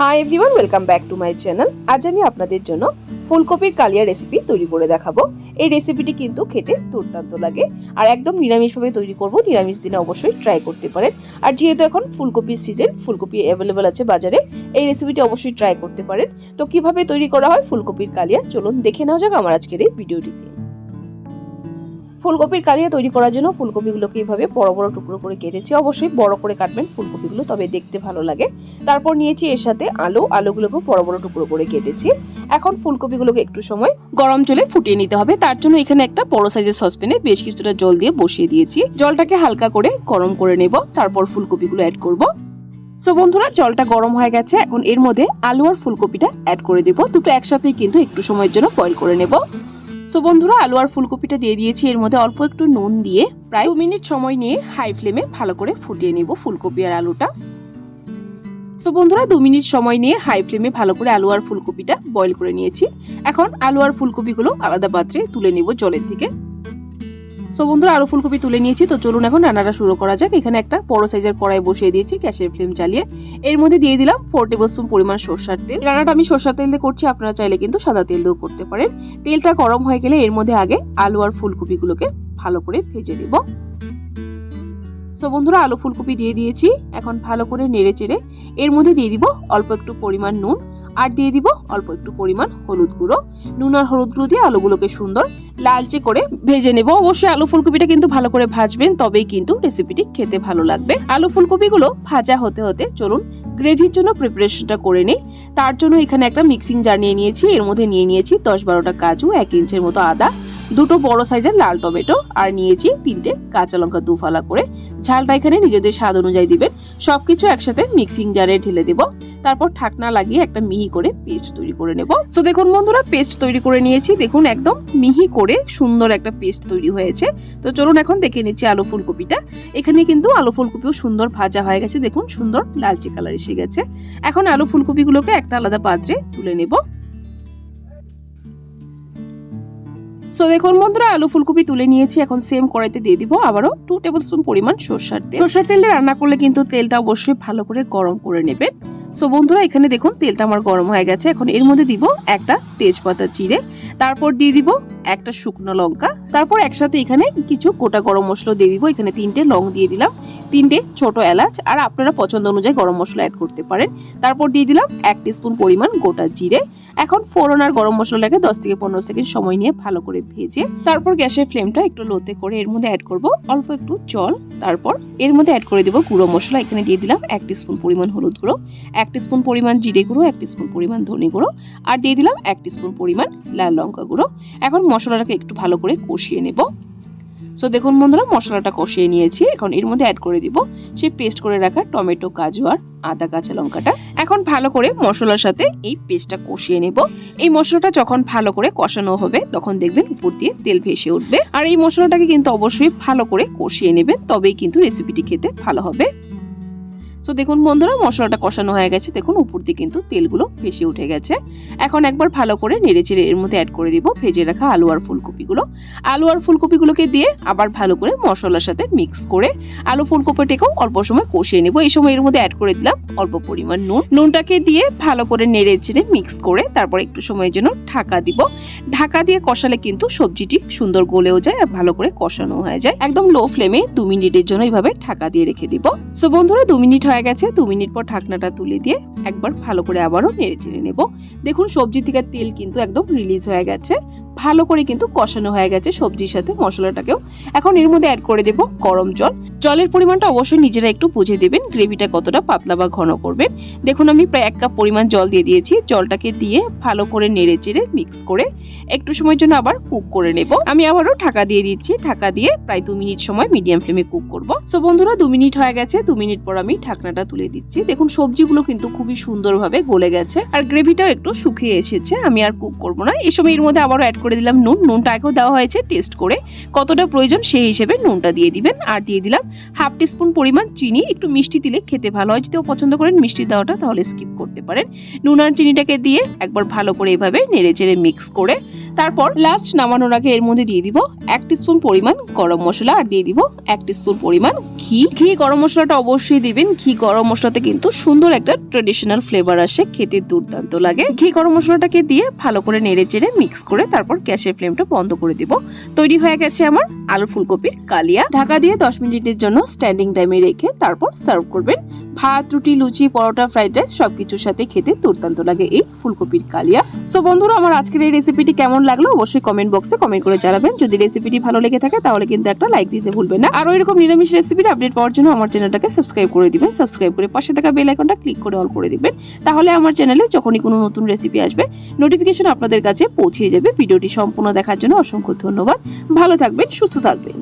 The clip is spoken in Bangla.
Hi everyone welcome back to my channel আজ আমি আপনাদের জন্য ফুলকপির কালিয়া রেসিপি তৈরি করে দেখাবো। এই রেসিপিটি কিন্তু খেতে দুর্দান্ত লাগে। আর একদম নিরামিষভাবে তৈরি করব, নিরামিষ দিনে অবশ্যই ট্রাই করতে পারেন। আর যেহেতু এখন ফুলকপির সিজন ফুলকপি অ্যাভেলেবেল আছে বাজারে, এই রেসিপিটি অবশ্যই ট্রাই করতে পারেন। তো কীভাবে তৈরি করা হয় ফুলকপির কালিয়া? চলুন দেখে নেওয়া যাক আমার আজকের এই ভিডিওটিতে ফুলকপির কালিয়া তৈরি করার জন্য ফুলকপিগুলোকে এইভাবে বড় বড় টুকরো করে কেটেছি। অবশ্যই বড় করে কাটবেন ফুলকপিগুলো, তবে দেখতে ভালো লাগে। তারপর নিয়েছি এর সাথে আলু, আলুগুলোকেও বড় বড় টুকরো করে কেটেছি। এখন ফুলকপিগুলোকে একটু সময় গরম জলে ফুটিয়ে নিতে হবে। তার জন্য এখানে একটা বড় সাইজের সসপ্যানে বেশ কিছুটা জল দিয়ে বসিয়ে দিয়েছি। জলটাকে হালকা করে গরম করে নেব, তারপর ফুলকপিগুলো অ্যাড করব। সো বন্ধুরা, জলটা গরম হয়ে গেছে। এখন এর মধ্যে আলু আর ফুলকপিটা অ্যাড করে দেব। দুটো একসাথেই কিন্তু একটু সময়ের জন্য বয়েল করে নেব। সো বন্ধুরা, আলু আর ফুলকপিটা দিয়ে দিয়েছি। এর মধ্যে অল্প একটু নুন দিয়ে প্রায় দু মিনিট সময় নিয়ে হাই ফ্লেমে ভালো করে ফুটিয়ে নেব ফুলকপি আর আলুটা। সো বন্ধুরা, দু মিনিট সময় নিয়ে হাই ফ্লেমে ভালো করে আলু আর ফুলকপিটা বয়েল করে নিয়েছি। এখন আলু আর ফুলকপিগুলো আলাদা পাত্রে তুলে নেব জলের থেকে সো বন্ধুরা আলু ফুলকপি তুলে নিয়েছি। তো চলুন এখন রান্নাটা শুরু করা যাক। এখানে একটা বড় সাইজের কড়াই বসিয়ে দিয়েছি, গ্যাসের ফ্লেম চালিয়ে এর মধ্যে দিয়ে দিলাম ফোর টেবিল স্পুন পরিমাণ সর্ষার তেল। রান্নাটা আমি সর্ষার তেল দিয়ে করছি, আপনারা চাইলে কিন্তু সাদা তেল দিয়েও করতে পারেন। তেলটা গরম হয়ে গেলে এর মধ্যে আগে আলু আর ফুলকপিগুলোকে ভালো করে ভেজে নেব। সো বন্ধুরা, আলু ফুলকপি দিয়ে দিয়েছি। এখন ভালো করে নেড়ে চেড়ে এর মধ্যে দিয়ে দিব অল্প একটু পরিমাণ নুন। আর দিয়ে দিব অল্প একটু পরিমাণ হলুদ গুঁড়ো, নুন আর হলুদ গুঁড়ো দিয়ে আলুগুলোকে সুন্দর লালচে করে ভেজে নেব। অবশ্যই আলু ফুলকপিটা কিন্তু ভালো করে ভাজবেন, তবেই কিন্তু রেসিপিটি খেতে ভালো লাগবে। আলু ফুলকপিগুলো ভাজা হতে হতে চলুন গ্রেভির জন্য প্রিপারেশনটা করে নিই। তার জন্য এখানে একটা মিক্সিং জার নিয়ে নিয়েছি, এর মধ্যে নিয়ে নিয়েছি দশ বারোটা কাজু, এক ইঞ্চের মতো আদা দুটো বড় সাইজের লাল টমেটো আর নিয়েছি তিনটে কাঁচা লঙ্কা দুফালা করে। ঝালটা এখানে নিজেদের স্বাদ অনুযায়ী দিবেন। সবকিছু একসাথে মিক্সিং জারে ঢেলে দেব। তারপর ঠাকনা লাগিয়ে একটা মিহি করে পেস্ট তৈরি করে নেব। তো দেখুন বন্ধুরা পেস্ট তৈরি করে নিয়েছি। দেখুন, একদম মিহি করে সুন্দর একটা পেস্ট তৈরি হয়েছে। তো, চলুন এখন দেখে নিচ্ছি আলু ফুলকপিটা। এখানে কিন্তু আলু ফুলকপিও সুন্দর ভাজা হয়ে গেছে। দেখুন, সুন্দর লালচে কালার এসে গেছে। এখন আলু ফুলকপিগুলোকে একটা আলাদা পাত্রে তুলে নেব। সো দেখুন বন্ধুরা, আলু ফুলকপি তুলে নিয়েছি। এখন সেম কড়াইতে দিয়ে দিব আবারও টু টেবিল স্পুন পরিমাণ সর্ষার তেল। সর্ষার তেলটা রান্না করলে কিন্তু তেলটা অবশ্যই ভালো করে গরম করে নেবেন। সো বন্ধুরা, এখানে দেখুন তেলটা আমার গরম হয়ে গেছে। এখন এর মধ্যে দিব একটা তেজপাতা চিড়ে তারপর দিয়ে দিব একটা শুকনো লঙ্কা, তারপর একসাথে এখানে কিছু গোটা গরম মশলা দিয়ে দিব। এখানে তিনটে লং দিয়ে দিলাম, তিনটে ছোট এলাচ, আর আপনারা পছন্দ অনুযায়ী গরম মশলা অ্যাড করতে পারেন। তারপর দিয়ে দিলাম এক স্পুন পরিমাণ গোটা জিরে। এখন ফোড়ন আর গরম মশলাটাকে দশ থেকে পনেরো সেকেন্ড সময় নিয়ে ভালো করে ভেজে, তারপর গ্যাসের ফ্লেমটা একটু লোতে করে এর মধ্যে অ্যাড করব অল্প একটু জল। তারপর এর মধ্যে অ্যাড করে দেবো গুঁড়ো মশলা, এখানে দিয়ে দিলাম এক স্পুন পরিমাণ হলুদ গুঁড়ো, এক স্পুন পরিমাণ জিরে গুঁড়ো, এক স্পুন পরিমাণ ধনে গুঁড়ো, আর দিয়ে দিলাম এক স্পুন পরিমাণ লাল লঙ্কা গুঁড়ো। এখন মশলাটাকে একটু ভালো করে কষিয়ে নেব। সো দেখুন বন্ধুরা, মশলাটা কষিয়ে নিয়েছি। এখন এর মধ্যে অ্যাড করে দিব সেই পেস্ট করে রাখা টমেটো, কাজু আর আদা কাঁচা লঙ্কাটা। এখন ভালো করে মশলার সাথে এই পেস্টটা কষিয়ে নেব। এই মশলাটা যখন ভালো করে কষানো হবে, তখন দেখবেন উপর দিয়ে তেল ভেসে উঠবে। আর এই মশলাটাকে কিন্তু অবশ্যই ভালো করে কষিয়ে নেবেন, তবেই কিন্তু রেসিপিটি খেতে ভালো হবে। সো দেখুন বন্ধুরা, মশলাটা কষানো হয়ে গেছে। দেখুন, উপর দিয়ে কিন্তু তেলগুলো ভেসে উঠে গেছে। এখন একবার ভালো করে নেড়ে চেড়ে এর মধ্যে অ্যাড করে দিব ভেজে রাখা আলু আর ফুলকপিগুলো। আলু আর ফুলকপিগুলোকে দিয়ে আবার ভালো করে মশলার সাথে মিক্স করে আলু ফুলকপিটাকেও অল্প সময় কষিয়ে নেব। এই সময় এর মধ্যে অ্যাড করে দিলাম অল্প পরিমাণ নুন। নুনটাকে দিয়ে ভালো করে নেড়ে চেড়ে মিক্স করে তারপর একটু সময়ের জন্য ঢাকা দিব। ঢাকা দিয়ে কষালে কিন্তু সবজিটি সুন্দর গলেও যায় আর ভালো করে কষানো হয়ে যায়। একদম লো ফ্লেমে দু মিনিটের জন্য এইভাবে ঢাকা দিয়ে রেখে দিব। সো বন্ধুরা, দু মিনিট গেছে, দু মিনিট পর ঢাকনাটা তুলে দিয়ে একবার ভালো করে আবারও নেড়ে চেড়ে নেব। দেখুন, সবজি থেকে তেল কিন্তু একদম রিলিজ হয়ে গেছে। ভালো করে কিন্তু কষানো হয়ে গেছে সবজির সাথে মশলাটাকেও। এখন এর মধ্যে অ্যাড করে দেব গরম জল। জলের পরিমাণটা অবশ্যই নিজেরা একটু বুঝে দেবেন গ্রেভিটা কতটা পাতলা বা ঘন করবেন দেখুন, আমি প্রায় এক কাপ পরিমাণ জল দিয়ে দিয়েছি। জলটাকে দিয়ে ভালো করে নেড়ে চেড়ে মিক্স করে একটু সময়ের জন্য আবার কুক করে নেব। আমি আবারও ঢাকা দিয়ে দিচ্ছি। ঢাকা দিয়ে প্রায় দু মিনিট সময় মিডিয়াম ফ্লেমে কুক করব। সো বন্ধুরা, দু মিনিট হয়ে গেছে। দু মিনিট পর আমি ঢাকনাটা তুলে দিচ্ছি। দেখুন সবজিগুলো কিন্তু খুবই সুন্দরভাবে গলে গেছে। আর গ্রেভিটাও একটু শুকিয়ে এসেছে। আমি আর কুক করব না। এই সময় এর মধ্যে আবারও অ্যাড করে দিলাম নুন। নুনটা আগেও দেওয়া হয়েছে টেস্ট করে। কতটা প্রয়োজন সেই হিসেবে নুনটা দিয়ে দিবেন। আর দিয়ে দিলাম হাফ টিস্পুন পরিমাণ চিনি। একটু মিষ্টি দিলে খেতে ভালো হয়। যদিও পছন্দ করেন মিষ্টি দেওয়াটা তাহলে স্কিপ করতে পারেন। নুন আর চিনিটাকে দিয়ে একবার ভালো করে এভাবে নেড়ে চেড়ে মিক্স করে। তারপর লাস্ট নামানোর আগে এর মধ্যে দিয়ে দিব এক স্পুন পরিমাণ গরম মশলা। আর দিয়ে দিব এক স্পুন পরিমাণ ঘি। ঘি গরম মশলাটা অবশ্যই দিবেন। ঘি গরম মশলাতে কিন্তু সুন্দর একটা ট্রেডিশনাল ফ্লেভার আসে, খেতে দুর্দান্ত লাগে। ঘি গরম মশলাটাকে দিয়ে ভালো করে নেড়ে চেড়ে মিক্স করে তারপর গ্যাসের ফ্লেমটা বন্ধ করে দিব। তৈরি হয়ে গেছে আমার আলু ফুলকপির কালিয়া। ঢাকা দিয়ে দশ মিনিটের জন্য স্ট্যান্ডিং টাইমে রেখে তারপর সার্ভ করবেন ভাত, রুটি, লুচি, পরোটা, ফ্রাইড রাইস সবকিছুর সাথে খেতে দুর্দান্ত লাগে এই ফুলকপির কালিয়া। সো বন্ধুরা, আমার আজকের এই রেসিপিটি কেমন লাগল অবশ্যই কমেন্ট বক্সে কমেন্ট করে জানাবেন। যদি রেসিপিটি ভালো লেগে থাকে, তাহলে কিন্তু একটা লাইক দিতে ভুলবেন না। আর এরকম নিরামিষ রেসিপির আপডেট পাওয়ার জন্য আমার চ্যানেলটাকে সাবস্ক্রাইব করে দিবেন। সাবস্ক্রাইব করে পাশে থাকা বেল আইকনটা ক্লিক করে অল করে দিবেন। তাহলে আমার চ্যানেলে যখনই কোনো নতুন রেসিপি আসবে নোটিফিকেশন আপনাদের কাছে পৌঁছে যাবে। ভিডিওটি সম্পূর্ণ দেখার জন্য অসংখ্য ধন্যবাদ। ভালো থাকবেন, সুস্থ থাকবেন।